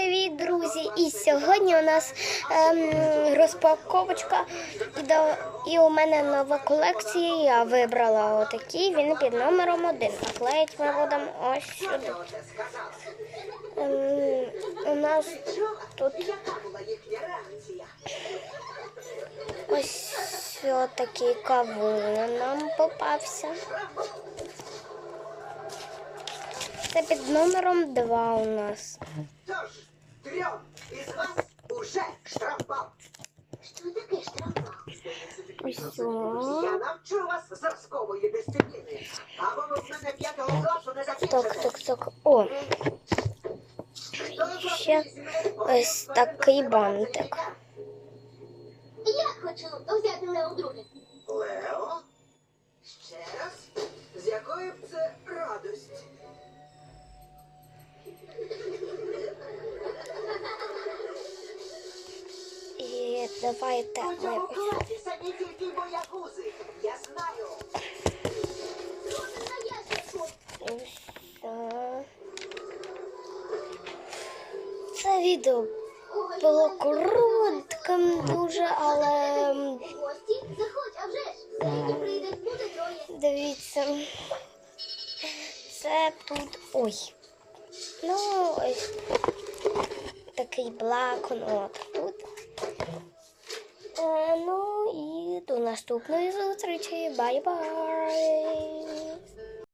Привіт, друзі! І сьогодні у нас ем, розпаковочка. І, до, і у мене нова колекція. Я вибрала отакий. Він під номером один. Клеїть ми будемо ось сюди. Ем, у нас тут ось такий кавун нам попався. Це під номером два у нас. Трьом із вас уже штрафбал. Що таке штрафбал? Я навчу вас зразкової дисципліни. Або ви в мене п'ятого класу не Так, закінчите. так, так. О, ще ось такий бантик. Я хочу взяти Лео друге. Лео? Давайте У ми цьому класі самі тільки боягузи. Я знаю. Що? ось так. Це відео було коротким дуже, але Гості? Заходь, а вже. Сьогодні буде троє. дивіться. Це тут. Ой. Ну, ось такий блокнот тут. Наступної зустрічі. Бай-бай!